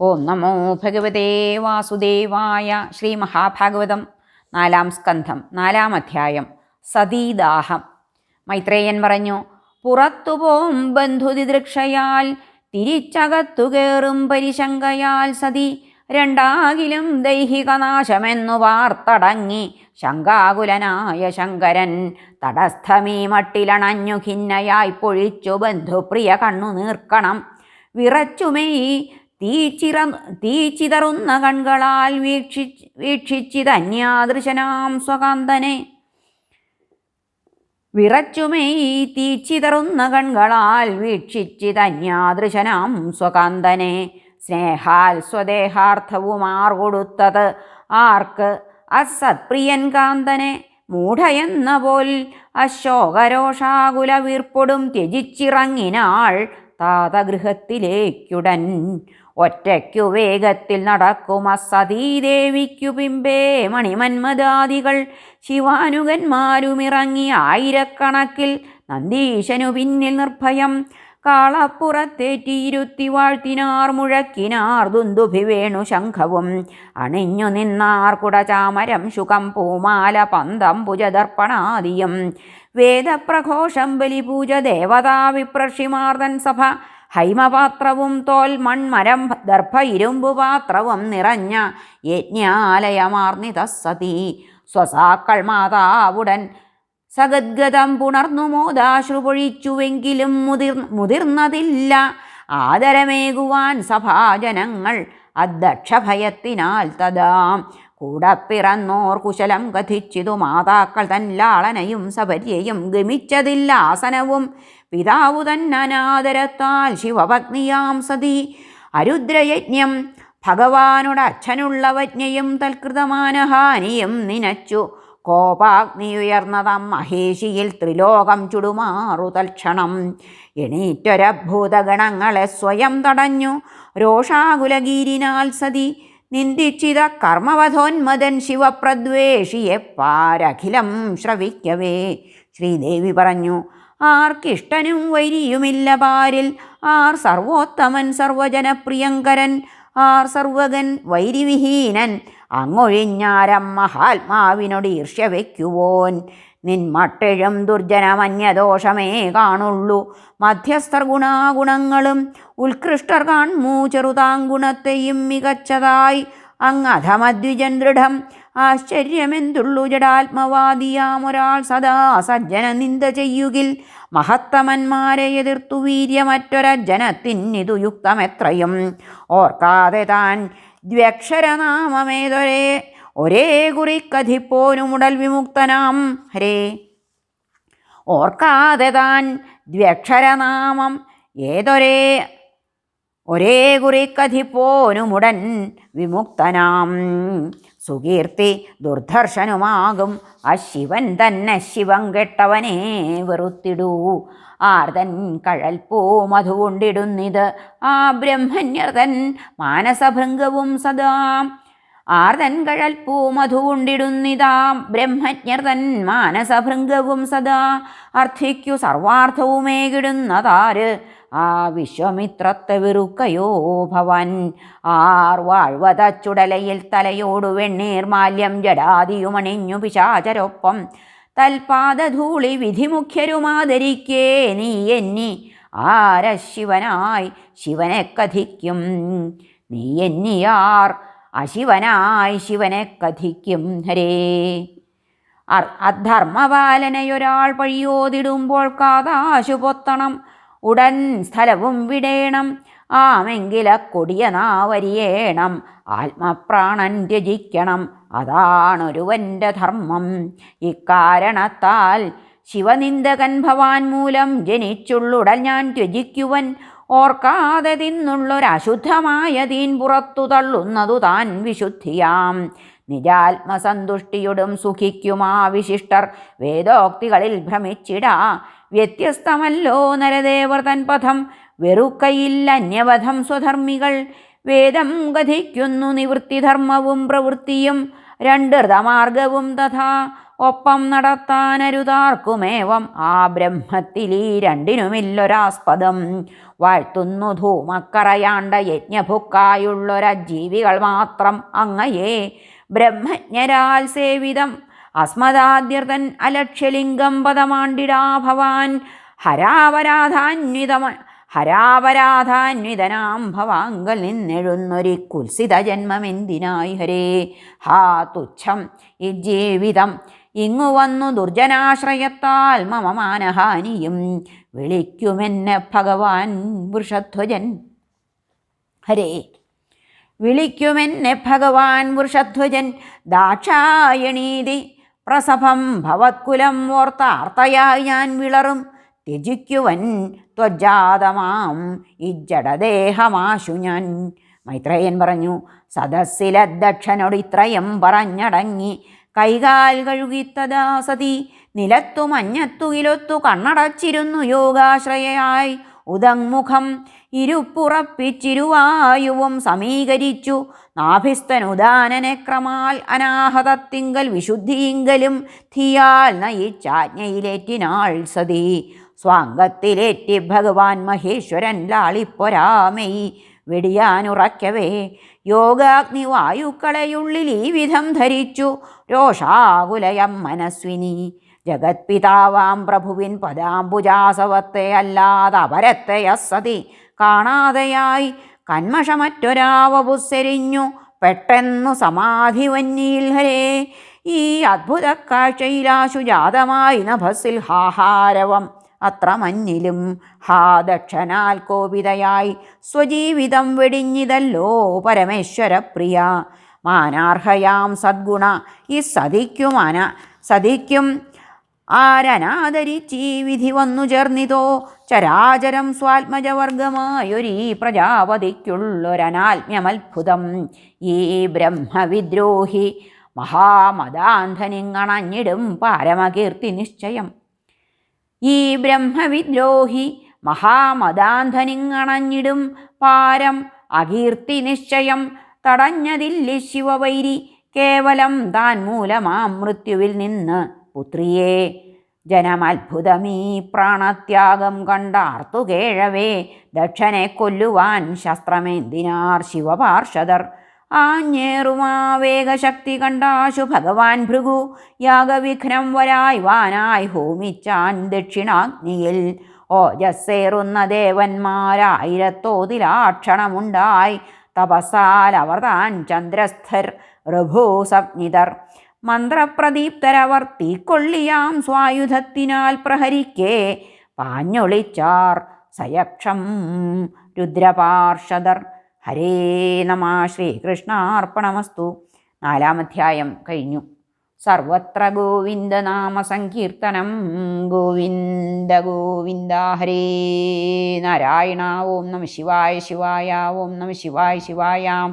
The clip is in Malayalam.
ഓം നമോ ഭഗവതേ വാസുദേവായ ശ്രീ മഹാഭാഗവതം നാലാം സ്കന്ധം നാലാം അധ്യായം സതീദാഹം. മൈത്രേയൻ പറഞ്ഞു പുറത്തുപോം ബന്ധുതിദൃക്ഷയാൽ തിരിച്ചകത്തു കയറും പരിശങ്കയാൽ സതി. രണ്ടാകിലും ദൈഹികനാശമെന്നു വാർത്തടങ്ങി ശങ്കാകുലനായ ശങ്കരൻ തടസ്ഥമീ മട്ടിലണഞ്ഞു ഖിന്നയായി പൊഴിച്ചു ബന്ധുപ്രിയ കണ്ണു നീർക്കണം വിറച്ചുമെയ് തീച്ചിറ തീച്ചിതറുന്ന കൺകളാൽ വീക്ഷി വീക്ഷിച്ചിതന്യാദൃശനാം സ്വകാന്തനെ. വിറച്ചുമേ തീച്ചിതറുന്ന കൺകളാൽ വീക്ഷിച്ചിതന്യാദൃശനാം സ്വകാന്തനെ. സ്നേഹാൽ സ്വദേഹാർത്ഥവുമാർ കൊടുത്തത് ആർക്ക്? അസത്പ്രിയൻ കാന്തനെ. മൂഢയെന്ന പോൽ അശോകരോഷാകുല വീർപ്പൊടും ത്യജിച്ചിറങ്ങിനാൾ താതഗൃഹത്തിലേക്കുടൻ ഒറ്റയ്ക്കു വേഗത്തിൽ നടക്കും അസതീദേവിക്കു പിമ്പേ മണിമന്മദാദികൾ. ശിവാനുഗന്മാരുമിറങ്ങി ആയിരക്കണക്കിൽ നന്ദീശനു പിന്നിൽ നിർഭയം. കാളപ്പുറത്തേറ്റിയിരുത്തി വാഴ്ത്തിനാർ മുഴക്കിനാർ ദുന്ദുഭി വേണു ശംഖവും. അണിഞ്ഞു നിന്നാർ കുടചാമരം ശുഖം പൂമാല പന്തം ഭുജദർപ്പണാദിയും. വേദപ്രഘോഷം ബലിപൂജ ദേവതാ വിപ്രഷിമാർദൻ സഭ ഹൈമപാത്രവും തോൽ മൺമരം ദർഭ ഇരുമ്പു പാത്രവും നിറഞ്ഞ യജ്ഞാലയമാർന്നിത സതി. സ്വസാക്കൾ മാതാവുടൻ സഗദ്ഗതം പുണർന്നു മോദാശ്രുപൊഴിച്ചുവെങ്കിലും മുതിർ മുതിർന്നതില്ല. ആദരമേകുവാൻ സഭാജനങ്ങൾ അധ്യക്ഷഭയത്തിനാൽ തഥാ കൂടെ പിറന്നോർ കുശലം കഥിച്ചിതു മാതാക്കൾ തൻ ലാളനയും സപര്യയും ഗമിച്ചതില്ല ആസനവും പിതാവു തന്നനാദരത്താൽ ശിവപത്നിയാം സതി. അരുദ്രയജ്ഞം ഭഗവാനുടെ അച്ഛനുള്ള വജ്ഞയും തൽകൃതമാനഹാനിയും നിനച്ചു. കോപാഗ്നിയുയർന്നതം മഹേഷിയിൽ ത്രിലോകം ചുടുമാറു തൽക്ഷണം. എണീറ്റൊരഭൂതഗണങ്ങളെ സ്വയം തടഞ്ഞു. രോഷാകുലഗീരിനാൽ സതി. നിന്ദിച്ചിത കർമ്മവധോന്മദൻ ശിവപ്രദ്വേഷിയെ പാരഖിലം ശ്രവിക്കവേ. ശ്രീദേവി പറഞ്ഞു ആർക്കിഷ്ടനും വൈരിയുമില്ല പാരിൽ. R Sarvothaman സർവജനപ്രിയങ്കരൻ R സർവകൻ വൈരിവിഹീനൻ. അങ്ങൊഴിഞ്ഞാരം മഹാത്മാവിനോട് ഈർഷ്യ വയ്ക്കുവോൻ. നിന്മട്ടെഴും ദുർജനമന്യദോഷമേ കാണുള്ളൂ. മധ്യസ്ഥർ ഗുണാഗുണങ്ങളും ഉത്കൃഷ്ടർ കാൺമൂ ചെറുതാങ്കുണത്തെയും മികച്ചതായി. അങ്ങധമദ്വിജൻ ദൃഢം. ആശ്ചര്യമെന്തുള്ളു ജഡാത്മവാദിയാമൊരാൾ സദാ സജ്ജന നിന്ദ ചെയ്യുകിൽ. മഹത്തമന്മാരെ എതിർത്തു വീര്യമറ്റൊരജ്ജനത്തിനിതു യുക്തമെത്രയും ഓർക്കാതെ താൻ ദ്വ്യക്ഷരനാമമേതൊരേ ഒരേ കുറിക്കധിപ്പോനുമുടൽ വിമുക്തനാം. ഹരേ. ഓർക്കാതെ താൻ ദ്വ്യക്ഷരനാമം ഏതൊരേ ഒരേ കുറിക്കധിപ്പോനുമുടൻ വിമുക്തനാം. സുകീർത്തി ദുർധർഷനുമാകും ആ ശിവൻ തന്നെ ശിവം കെട്ടവനെ വെറുത്തിടൂ. ആർതൻ കഴൽപ്പൂ മധുകൊണ്ടിടുന്നിത് ആ ബ്രഹ്മന്യർതൻ മാനസഭൃംഗവും സദാ. ആർതൻ കഴൽപ്പൂ മധുകൊണ്ടിടുന്നിതാം ബ്രഹ്മജ്ഞർ തൻ മാനസഭൃംഗവും സദാ. അർത്ഥിക്കു സർവാർത്ഥവുമേകിടുന്നതാര് ആ വിശ്വമിത്രത്തെ വെറുക്കയോ ഭവൻ? ആർ വാഴ്വത ചുടലയിൽ തലയോടു വെണ്ണീർ മാല്യം ജടാതിയുമണിഞ്ഞു പിശാചരൊപ്പം. തൽപാദധൂളി വിധിമുഖ്യരുമാദരിക്കേ നീ എന്നി ആര ശിവനായി ശിവനെ കഥിക്കും? നീ എന്നിയാർ അശിവനായി ശിവനെ കഥിക്കും. ഹരേ. അധർമ്മപാലനയൊരാൾ പഴിയോതിടുമ്പോൾ കാതാശു പൊത്തണം ഉടൻ സ്ഥലവും വിടേണം. ആമെങ്കില കൊടിയ നാവരിയേണം. ആത്മപ്രാണൻ രചിക്കണം അതാണൊരുവന്റെ ധർമ്മം. ഇക്കാരണത്താൽ ശിവനിന്ദകൻ ഭവാൻ മൂലം ജനിച്ചുള്ളുടൽ ഞാൻ ത്യജിക്കുവൻ. ഓർക്കാതെ തിന്നുള്ളൊരശുദ്ധമായ തീൻ പുറത്തു തള്ളുന്നതു താൻ വിശുദ്ധിയാം. നിജാത്മസന്തുഷ്ടിയോടും സുഖിക്കുമാ വിശിഷ്ടർ. വേദോക്തികളിൽ ഭ്രമിച്ചിടാ. വ്യത്യസ്തമല്ലോ നരദേവർ തൻ പഥം വെറുക്കയില്ല അന്യവധം സ്വധർമ്മികൾ. വേദം കഥിക്കുന്നു നിവൃത്തിധർമ്മവും പ്രവൃത്തിയും. രണ്ട് ഋതമാർഗവും തഥാ ഒപ്പം നടത്താനരുതാർക്കുമേവം. ആ ബ്രഹ്മത്തിൽ ഈ രണ്ടിനുമില്ലൊരാസ്പദം. വാഴ്ത്തുന്നു ധൂമക്കറയാണ്ട യജ്ഞഭുക്കായുള്ളൊരജീവികൾ മാത്രം അങ്ങയെ. ബ്രഹ്മജ്ഞരാൽ സേവിതം അസ്മദാദ്യർത്തൻ അലക്ഷ്യലിംഗം പദമാണ്ടിടാ ഭവാൻ. ഹരാവരാധാന്വിതമ ഹരാപരാധാന്വിതനാം ഭവാങ്കൽ നിന്നെഴുന്നൊരി കുൽസിത ജന്മമെന്തിനായി ഹരേ? ഹാ തുച്ഛം. ഈ ജീവിതം ഇങ്ങു വന്നു ദുർജനാശ്രയത്താൽ മമ മാനഹാനിയും വിളിക്കുമെന്നെ ഭഗവാൻ വൃഷധ്വജൻ. ഹരേ. വിളിക്കുമെന്നെ ഭഗവാൻ വൃഷധ്വജൻ. ദാക്ഷായണീതി പ്രസഭം ഭവത്കുലം ഓർത്താർത്തയാ ഞാൻ വിളറും. ത്യജിക്കുവൻ ത്വജാതമാം ഈ ജഡദേഹമാശു ഞാൻ. മൈത്രേയൻ പറഞ്ഞു സദസ്സിലധ്യക്ഷനോട് ഇത്രയും പറഞ്ഞടങ്ങി. കൈകാൽ കഴുകിത്തതാ സതി. നിലത്തു മഞ്ഞത്തുകിലൊത്തു കണ്ണടച്ചിരുന്നു യോഗാശ്രയയായി. ഉദങ്മുഖം ഇരുപ്പുറപ്പിച്ചിരുവായുവും സമീകരിച്ചു. നാഭിസ്തനുദാനനെ ക്രമാൽ അനാഹതത്തിങ്കൽ വിശുദ്ധിയിങ്കലും ധിയാൽ നയിച്ചാജ്ഞയിലേറ്റിനാൾ സതി. സ്വാംഗത്തിലേറ്റി ഭഗവാൻ മഹേശ്വരൻ ലാളിപ്പൊരാമയി. വെടിയാനുറക്കവേ യോഗാഗ്നി വായുക്കളെയുള്ളിൽ ഈ വിധം ധരിച്ചു. രോഷാകുലയം മനസ്വിനി ജഗത്പിതാവാം പ്രഭുവിൻ പദാംബുജാസവത്തെ അല്ലാതെ അപരത്തെ അസതി കാണാതെയായി കന്മഷമറ്റൊരാവപുസ്സരിഞ്ഞു. പെട്ടെന്നു സമാധി വന്നിയിൽ ഹരേ. ഈ അദ്ഭുത കാഴ്ചയിലാശു ജാതമായി നഭസിൽ ഹാഹാരവം. അത്ര മഞ്ഞിലും ഹാ ദക്ഷനാൽ കോപിതയായി. സ്വജീവിതം വെടിഞ്ഞിതല്ലോ പരമേശ്വരപ്രിയ. മാനാർഹയാം സദ്ഗുണ. ഈ സതിക്കുമാന സതിക്കും ആരനാദരിച്ചീ വിധി വന്നു ചേർന്നിതോ? ചരാചരം സ്വാത്മജവർഗമായൊരീ പ്രജാപതിക്കുള്ളൊരനാത്മ്യമത്ഭുതം. ഈ ബ്രഹ്മവിദ്രോഹി മഹാമദാന്ധനിങ്ങണഞ്ഞിടും പാരമകീർത്തി നിശ്ചയം. ഈ ബ്രഹ്മവിദ്രോഹി മഹാമദാന്ധനിങ്ങണഞ്ഞിടും പാരം അകീർത്തി നിശ്ചയം. തടഞ്ഞതില്ല ശിവവൈരി കേവലം താൻ മൂലമാം മൃത്യുവിൽ നിന്ന് പുത്രിയെ ജനമത്ഭുതമീ പ്രാണത്യാഗം കണ്ടാർത്തു കേഴവേ ദക്ഷനെ കൊല്ലുവാൻ ശസ്ത്രമെന്തിനാർ ശിവപാർഷദർ? ആഞ്ഞേറുമാവേഗശക്തി കണ്ടാശു ഭഗവാൻ ഭൃഗു യാഗവിഘ്നം വരായി വാനായി ഹോമിച്ചാൻ ദക്ഷിണാഗ്നിയിൽ. ഓജസ്സേറുന്ന ദേവന്മാരായിരത്തോതിലാക്ഷണമുണ്ടായി. തപസാൽ അവർ താൻ ചന്ദ്രസ്ഥർ ഋഭൂസപ്നിതർ മന്ത്രപ്രദീപ്തരവർ തീക്കൊള്ളിയാം സ്വായുധത്തിനാൽ പ്രഹരിക്കേ. പാഞ്ഞൊളിച്ചാർ സയക്ഷം രുദ്രപാർഷദർ. ഹരേ നമ ശ്രീകൃഷ്ണാർപ്പണമസ്തു. നാലാമധ്യായം കഴിഞ്ഞു. സർവത്ര ഗോവിന്ദനാമ സങ്കീർത്തനം ഗോവിന്ദ ഗോവിന്ദ ഹരേ നാരായണ. ഓം നമ ശിവായ ശിവായ. ഓം നമ ശിവായ ശിവായ.